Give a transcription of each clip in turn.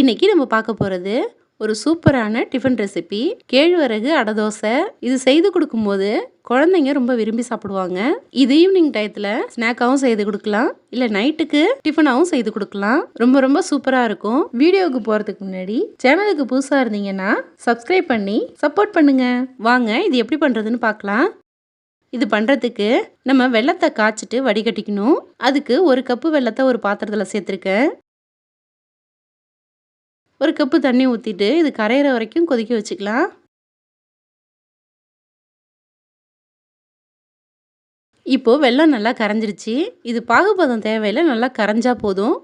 இன்னைக்கு நம்ம பார்க்க போகிறது ஒரு சூப்பரான டிஃபன் ரெசிபி. கேழ்வரகு அடை தோசை. இது செய்து கொடுக்கும்போது குழந்தைங்க ரொம்ப விரும்பி சாப்பிடுவாங்க. இது ஈவினிங் டயத்தில் ஸ்நாக்காகவும் செய்து கொடுக்கலாம். இல்லை நைட்டுக்கு டிஃபனாகவும் செய்து கொடுக்கலாம். ரொம்ப ரொம்ப சூப்பராக இருக்கும். வீடியோவுக்கு போகிறதுக்கு முன்னாடி சேனலுக்கு புதுசாக இருந்தீங்கன்னா சப்ஸ்கிரைப் பண்ணி சப்போர்ட் பண்ணுங்க. வாங்க இது எப்படி பண்ணுறதுன்னு பார்க்கலாம். இது பண்ணுறதுக்கு நம்ம வெள்ளத்தை காய்ச்சிட்டு வடிகட்டிக்கணும். அதுக்கு ஒரு கப்பு வெள்ளத்தை ஒரு பாத்திரத்தில் சேர்த்துருக்கேன். ஒரு கப்பு தண்ணி ஊற்றிட்டு இது கரையிற வரைக்கும் கொதிக்க வச்சுக்கலாம். இப்போது வெள்ளம் நல்லா கரைஞ்சிருச்சு. இது பாகுபதம் தேவையில்லை நல்லா கரைஞ்சா போதும்.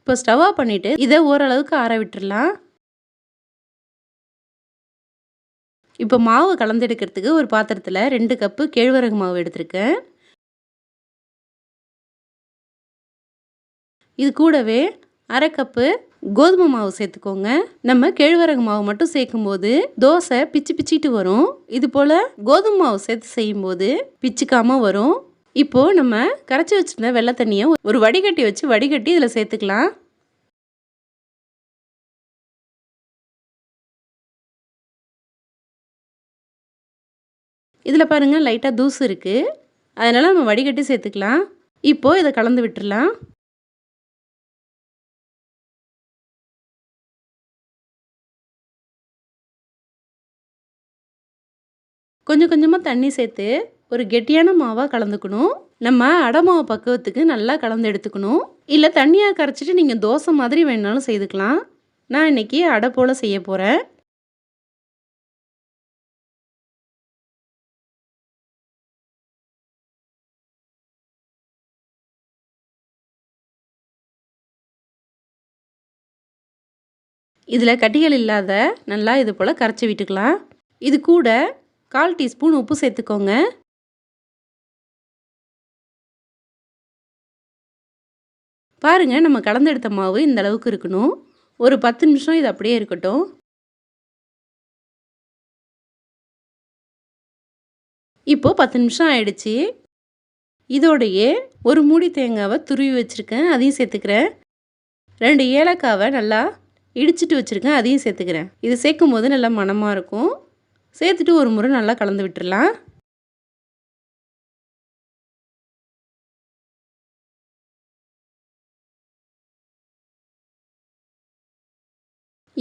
இப்போ ஸ்டவ் ஆஃப் பண்ணிவிட்டு இதை ஓரளவுக்கு ஆற விட்டுடலாம் இப்போ மாவு கலந்தெடுக்கிறதுக்கு ஒரு பாத்திரத்தில் ரெண்டு கப்பு கேழ்வரகு மாவு எடுத்திருக்கேன். இது கூடவே அரை கப்பு கோதுமை மாவு சேர்த்துக்கோங்க. நம்ம கேழ்வரகு மாவு மட்டும் சேர்க்கும்போது தோசை பிச்சு பிச்சுட்டு வரும். இது போல் கோதுமை மாவு சேர்த்து செய்யும் போது பிச்சுக்காமல் வரும். இப்போது நம்ம கரைச்சி வச்சுருந்த வெள்ளை தண்ணியை ஒரு வடிகட்டி வச்சு வடிகட்டி இதில் சேர்த்துக்கலாம். இதில் பாருங்கள் லைட்டாக தூசு இருக்குது அதனால் நம்ம வடிகட்டி சேர்த்துக்கலாம். இப்போது இதை கலந்து விட்டுடலாம் கொஞ்சம் கொஞ்சமாக தண்ணி சேர்த்து ஒரு கெட்டியான மாவாக கலந்துக்கணும். நம்ம அடமாவு பக்குவத்துக்கு நல்லா கலந்து எடுத்துக்கணும். இல்லை தண்ணியாக கரைச்சிட்டு நீங்கள் தோசை மாதிரி வேணாலும் செய்துக்கலாம். நான் இன்றைக்கி அடை போல் செய்ய போகிறேன் இதில் கட்டிகள் இல்லாத நல்லா இது போல் கரைச்சி விட்டுக்கலாம். இது கூட கால் டீஸ்பூன் உப்பு சேர்த்துக்கோங்க. பாருங்கள் நம்ம கலந்தெடுத்த மாவு இந்த அளவுக்கு இருக்கணும். ஒரு பத்து நிமிஷம் இது அப்படியே இருக்கட்டும். இப்போது பத்து நிமிஷம் ஆயிடுச்சு. இதோடையே ஒரு மூடி தேங்காவை துருவி வச்சுருக்கேன் அதையும் சேர்த்துக்கிறேன். ரெண்டு ஏலக்காவை நல்லா இடிச்சிட்டு வச்சுருக்கேன் அதையும் சேர்த்துக்கிறேன். இது சேர்க்கும் போது நல்லா மணமாக இருக்கும். சேர்த்துட்டு ஒரு முறை நல்லா கலந்து விட்டுடலாம்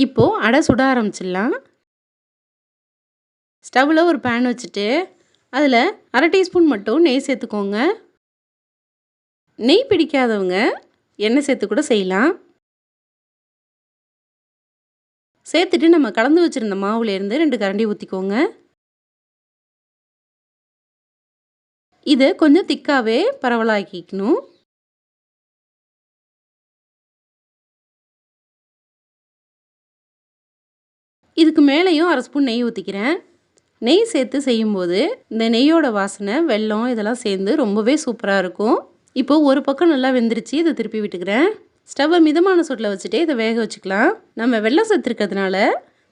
இப்போது அடை சுட ஆரம்பிச்சிடலாம். ஸ்டவ்வில் ஒரு பேன் வச்சுட்டு அதில் அரை டீஸ்பூன் மட்டும் நெய் சேர்த்துக்கோங்க. நெய் பிடிக்காதவங்க எண்ணெய் சேர்த்து கூட செய்யலாம். சேர்த்துட்டு நம்ம கலந்து வச்சுருந்த மாவுலேருந்து ரெண்டு கரண்டி ஊற்றிக்கோங்க இதை கொஞ்சம் திக்காகவே பரவலாக்கிக்கணும். இதுக்கு மேலேயும் அரை ஸ்பூன் நெய் ஊற்றிக்கிறேன் நெய் சேர்த்து செய்யும்போது இந்த நெய்யோட வாசனை வெல்லம் இதெல்லாம் சேர்ந்து ரொம்பவே சூப்பராக இருக்கும். இப்போது ஒரு பக்கம் நல்லா வெந்துருச்சு இதை திருப்பி விட்டுக்கிறேன். ஸ்டவ்வை மிதமான சூட்டில் வச்சுட்டே இதை வேக வச்சுக்கலாம். நம்ம வெள்ளம் சேர்த்துருக்கிறதுனால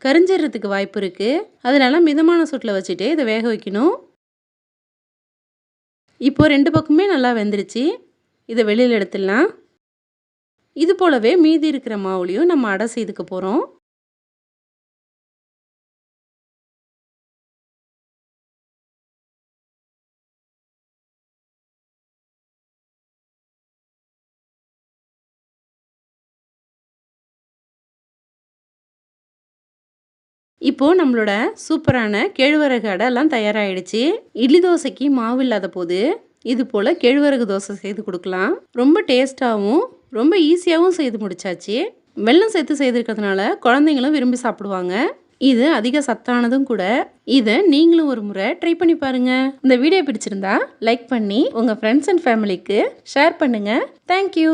கரிஞ்சிடுறதுக்கு வாய்ப்பு இருக்குது அதனால மிதமான சூட்டில் வச்சுட்டே இதை வேக வைக்கணும். இப்போது ரெண்டு பக்கமே நல்லா வெந்துருச்சு. இதை வெளியில் எடுத்துடலாம். இது போலவே மீதி இருக்கிற மாவுலையும் நம்ம அடை செய்துக்க போகிறோம் இப்போது நம்மளோட சூப்பரான கேழ்வரகு அடைலாம் தயாராகிடுச்சு இட்லி தோசைக்கு மாவு இல்லாத போது இது போல் கேழ்வரகு தோசை செய்து கொடுக்கலாம். ரொம்ப டேஸ்ட்டாகவும் ரொம்ப ஈஸியாகவும் செய்து முடிச்சாச்சு. வெள்ளம் சேர்த்து செய்திருக்கிறதுனால குழந்தைங்களும் விரும்பி சாப்பிடுவாங்க. இது அதிக சத்தானதும் கூட. இதை நீங்களும் ஒரு முறை ட்ரை பண்ணி பாருங்கள் இந்த வீடியோ பிடிச்சிருந்தா லைக் பண்ணி உங்கள் ஃப்ரெண்ட்ஸ் அண்ட் ஃபேமிலிக்கு ஷேர் பண்ணுங்கள் தேங்க்யூ